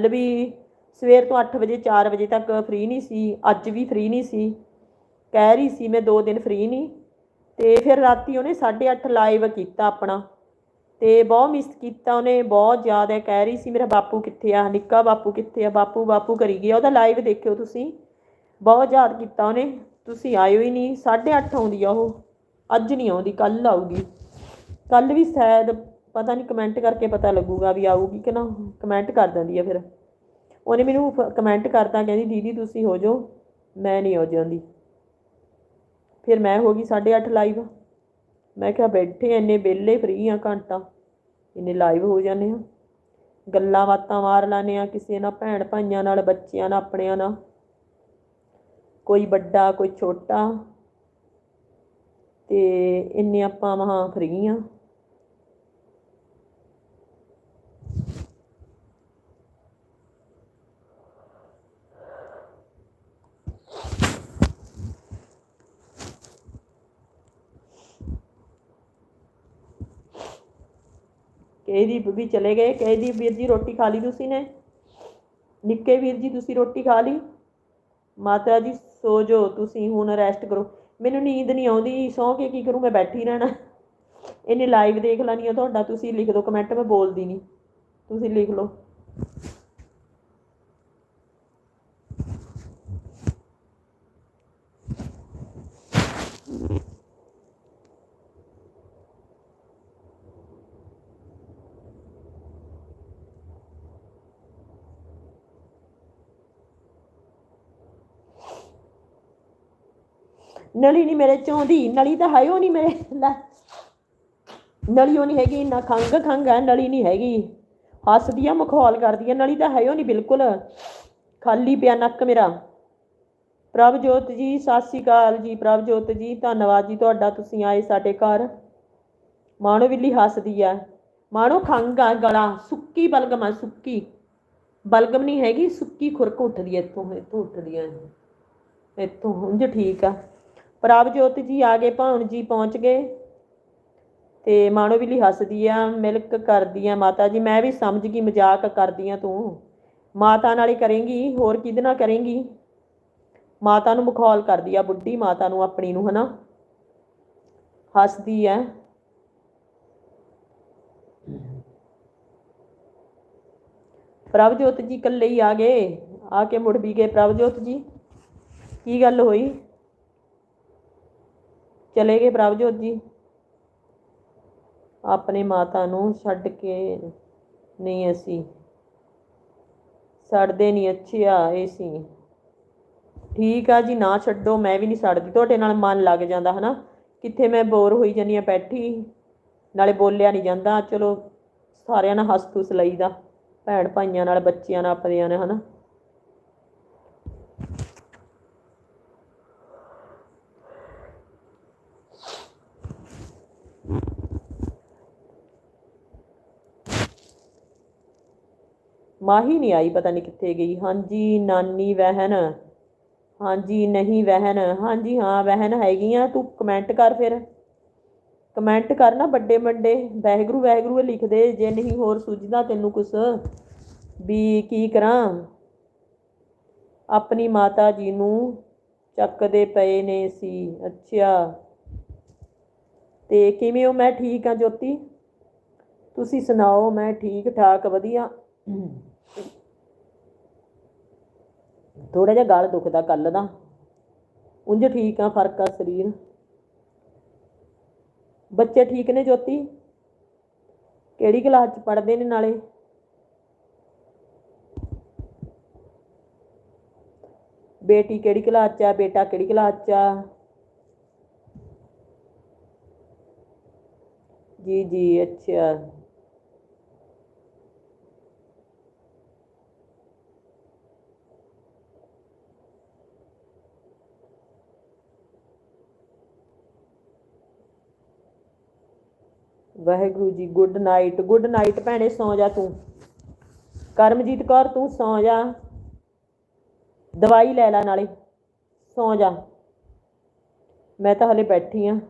ਕੱਲ ਵੀ ਸਵੇਰ ਤੋਂ 8 ਵਜੇ 4 ਵਜੇ ਤੱਕ ਫ੍ਰੀ ਨਹੀਂ ਸੀ, ਅੱਜ ਵੀ ਫ੍ਰੀ ਨਹੀਂ ਸੀ। ਕਹਿ ਰਹੀ ਸੀ ਮੈਂ 2 ਦਿਨ ਫ੍ਰੀ ਨਹੀਂ। ਤੇ ਫਿਰ ਰਾਤੀ ਉਹਨੇ 8:30 ਲਾਈਵ ਕੀਤਾ ਆਪਣਾ। ਤੇ ਬਹੁਤ ਮਿਸ ਕੀਤਾ ਉਹਨੇ, ਬਹੁਤ ਜ਼ਿਆਦਾ ਕਹਿ ਰਹੀ ਸੀ, ਮੇਰਾ ਬਾਪੂ ਕਿੱਥੇ ਆ? ਨਿੱਕਾ ਬਾਪੂ ਕਿੱਥੇ ਆ? ਬਾਪੂ ਬਾਪੂ ਕਰੀ ਗਿਆ। ਉਹਦਾ ਲਾਈਵ ਦੇਖਿਓ ਤੁਸੀਂ। ਬਹੁਤ ਯਾਦ ਕੀਤਾ ਉਹਨੇ। ਤੁਸੀਂ ਆਇਓ ਹੀ ਨਹੀਂ। 8:30 ਆਉਂਦੀ ਆ ਉਹ। ਅੱਜ ਨਹੀਂ ਆਉਂਦੀ ਕੱਲ ਆਊਗੀ। ਕੱਲ ਵੀ ਸ਼ਾਇਦ ਪਤਾ ਨਹੀਂ ਕਮੈਂਟ ਕਰਕੇ ਪਤਾ ਲੱਗੂਗਾ ਵੀ ਆਊਗੀ ਕਿ ਨਾ ਕਮੈਂਟ ਕਰ ਦਿੰਦੀ ਆ ਫਿਰ। ਉਹਨੇ ਮੈਨੂੰ ਕਮੈਂਟ ਕਰਤਾ, ਕਹਿੰਦੀ, ਦੀਦੀ, ਤੁਸੀਂ ਹੋ ਜਾਓ, ਮੈਂ ਨਹੀਂ ਹੋ ਜਾਂਦੀ। ਫਿਰ ਮੈਂ ਹੋ ਗਈ 8:30 ਲਾਈਵ ਮੈਂ ਕਿਹਾ, ਬੈਠੇ ਇੰਨੇ ਵਿਹਲੇ ਫ੍ਰੀ ਆ ਘੰਟਾ, ਇੰਨੇ ਲਾਈਵ ਹੋ ਜਾਂਦੇ ਆ। ਗੱਲਾਂ ਬਾਤਾਂ ਮਾਰ ਲਾਨੇ ਆ, ਕਿਸੇ ਨਾਲ, ਭੈਣ ਭਾਈਆਂ ਨਾਲ, ਬੱਚਿਆਂ ਨਾਲ, ਆਪਣਿਆਂ ਨਾਲ। ਕੋਈ ਵੱਡਾ, ਕੋਈ ਛੋਟਾ। ਤੇ ਇੰਨੇ ਆਪਾਂ ਮਹਾ ਫਰੀ ਆ। ਕਹਦੀਪ ਵੀ ਚਲੇ ਗਏ ਕਹਦੀਪ ਵੀਰ ਜੀ ਰੋਟੀ ਖਾ ਲਈ ਤੁਸੀਂ ਨੇ? ਨਿੱਕੇ ਵੀਰ ਜੀ ਤੁਸੀਂ ਰੋਟੀ ਖਾ ਲਈ? ਮਾਤਾ ਜੀ ਸੋ ਜਾਓ ਤੁਸੀਂ ਹੁਣ ਰੈਸਟ ਕਰੋ। ਮੈਨੂੰ ਨੀਂਦ ਨਹੀਂ ਆਉਂਦੀ, ਸੌਂ ਕੇ ਕੀ ਕਰੂੰ, ਮੈਂ ਬੈਠੀ ਰਹਿਣਾ। ਇਹਨੇ ਲਾਈਵ ਦੇਖ ਲੈਣੀ ਆ ਤੁਹਾਡਾ, ਤੁਸੀਂ ਲਿਖ ਦਿਓ ਕਮੈਂਟ ਮੈਂ ਬੋਲਦੀ ਨਹੀਂ। ਤੁਸੀਂ ਲਿਖ ਲਓ। ਨਲੀ ਨਹੀਂ ਮੇਰੇ ਚਾਹੁੰਦੀ ਨਲੀ ਤਾਂ ਹੈ ਉਹ ਨਹੀਂ ਮੇਰੇ ਲੈ। ਨਲੀ ਉਹ ਨਹੀਂ ਹੈਗੀ ਨਾ ਖੰਗ ਖੰਗ ਹੈ, ਨਲੀ ਨਹੀਂ ਹੈਗੀ। ਹੱਸਦੀ ਆ, ਮਖੌਲ ਕਰਦੀ ਆ, ਨਲੀ ਤਾਂ ਹੈ ਉਹ ਨਹੀਂ ਬਿਲਕੁਲ। ਖਾਲੀ ਪਿਆ ਨੱਕ ਮੇਰਾ। ਪ੍ਰਭਜੋਤ ਜੀ, ਸਤਿ ਸ਼੍ਰੀ ਅਕਾਲ ਜੀ, ਪ੍ਰਭਜੋਤ ਜੀ, ਧੰਨਵਾਦ ਜੀ ਤੁਹਾਡਾ, ਤੁਸੀਂ ਆਏ ਸਾਡੇ ਘਰ। ਮਾਣੋ ਬਿੱਲੀ ਹੱਸਦੀ ਆ। ਮਾਣੋ ਖੰਗ ਆ ਗਲਾ, ਸੁੱਕੀ ਬਲਗਮ ਆ, ਸੁੱਕੀ। ਬਲਗਮ ਨਹੀਂ ਹੈਗੀ, ਸੁੱਕੀ ਖੁਰਕ ਉੱਠਦੀ ਐ ਇੱਥੋਂ ਇੱਥੋਂ ਉੱਠਦੀ ਐ ਇੱਥੋਂ, ਉਂਝ ਠੀਕ ਆ। ਪ੍ਰਭਜੋਤ ਜੀ ਆ ਗਏ, ਭਾਉਣ ਜੀ ਪਹੁੰਚ ਗਏ। ਤੇ ਮਾਣੋ ਬਿੱਲੀ ਹੱਸਦੀ ਆ, ਮਿਲਕ ਕਰਦੀ ਆ ਮਾਤਾ ਜੀ। ਮੈਂ ਵੀ ਸਮਝ ਗਈ, ਮਜ਼ਾਕ ਕਰਦੀ ਆ ਤੂੰ। ਮਾਤਾ ਨਾਲ ਹੀ ਕਰੇਂਗੀ, ਹੋਰ ਕਿਹਦੇ ਨਾਲ ਕਰੇਂਗੀ? ਮਾਤਾ ਨੂੰ ਮਖੌਲ ਕਰਦੀ ਆ ਬੁੱਢੀ, ਮਾਤਾ ਨੂੰ ਆਪਣੀ ਨੂੰ, ਹਨਾ? ਹੱਸਦੀ ਆ। ਪ੍ਰਭਜੋਤ ਜੀ ਇਕੱਲੇ ਹੀ ਆ ਗਏ। ਆ ਕੇ ਮੁੜ ਵੀ ਗਏ। ਪ੍ਰਭਜੋਤ ਜੀ, ਕੀ ਗੱਲ ਹੋਈ? ਚਲੇ ਗਏ ਪ੍ਰਭਜੋਤ ਜੀ। ਆਪਣੇ ਮਾਤਾ ਨੂੰ ਛੱਡ ਕੇ ਨਹੀਂ ਅਸੀਂ। ਛੱਡਦੇ ਨਹੀਂ ਆ ਇਹ ਸੀ। ਠੀਕ ਆ ਜੀ, ਨਾ ਛੱਡੋ, ਮੈਂ ਵੀ ਨਹੀਂ ਸੜਦੀ। ਤੁਹਾਡੇ ਨਾਲ ਮਨ ਲੱਗ ਜਾਂਦਾ, ਹਨਾ? ਕਿੱਥੇ ਮੈਂ ਬੋਰ ਹੋਈ ਜਾਨੀ ਆ ਬੈਠੀ। ਨਾਲੇ ਬੋਲਿਆ ਨਹੀਂ ਜਾਂਦਾ। ਚਲੋ, ਸਾਰਿਆਂ ਨਾਲ ਹੱਸ ਖੁਸ ਲਈਦਾ। ਭੈਣ ਭਾਈਆਂ ਨਾਲ, ਬੱਚਿਆਂ ਨਾਲ, ਆਪਣਿਆਂ ਨਾਲ, ਹਨਾ? ਮਾਹੀ ਨਹੀਂ ਆਈ, ਪਤਾ ਨਹੀਂ ਕਿੱਥੇ ਗਈ। ਹਾਂਜੀ, ਨਾਨੀ ਵਹਿਨ ਹਾਂਜੀ, ਨਹੀਂ ਵਹਿਨ ਹਾਂਜੀ, ਹਾਂ ਵਹਿਨ ਹੈਗੀਆਂ। ਤੂੰ ਕਮੈਂਟ ਕਰ ਫਿਰ। ਕਮੈਂਟ ਕਰ ਨਾ ਵੱਡੇ ਵੱਡੇ ਵਾਹਿਗੁਰੂ ਵਾਹਿਗੁਰੂ ਇਹ ਜੇ ਨਹੀਂ ਹੋਰ ਸੁਝਦਾ ਤੈਨੂੰ ਕੁਛ। ਵੀ ਕੀ ਕਰਾਂ? ਆਪਣੀ ਮਾਤਾ ਜੀ ਨੂੰ ਚੱਕਦੇ ਪਏ ਨੇ ਸੀ। ਅੱਛਾ। ਤੇ ਕਿਵੇਂ ਹੋ? ਮੈਂ ਠੀਕ ਆ ਜੋਤੀ? ਤੁਸੀਂ ਸੁਣਾਓ, ਮੈਂ ਠੀਕ ਠਾਕ ਵਧੀਆ। ਥੋੜਾ ਜਿਹਾ ਗਲ ਦੁਖਦਾ ਕੱਲ ਦਾ। ਉਂਝ ਠੀਕ ਆ, ਫ਼ਰਕ ਆ ਸਰੀਰ। ਬੱਚੇ ਠੀਕ ਨੇ ਜੋਤੀ? ਕਿਹੜੀ ਕਲਾਸ ਚ ਪੜ੍ਹਦੇ ਨੇ ਨਾਲੇ? ਬੇਟੀ ਕਿਹੜੀ ਕਲਾਸ ਚ ਆ, ਬੇਟਾ ਕਿਹੜੀ ਕਲਾਸ ਚ ਆ? ਜੀ ਜੀ, ਅੱਛਾ। Waheguru ji good night good night ਭੈਣੇ, ਸੌ ਜਾ ਤੂੰ। ਕਰਮਜੀਤ ਕੌਰ, ਤੂੰ ਸੌ ਜਾ। ਦਵਾਈ ਲੈ ਲੈ ਨਾਲੇ, ਸੌ ਜਾ। ਮੈਂ ਤਾਂ ਹਲੇ ਬੈਠੀ ਆ।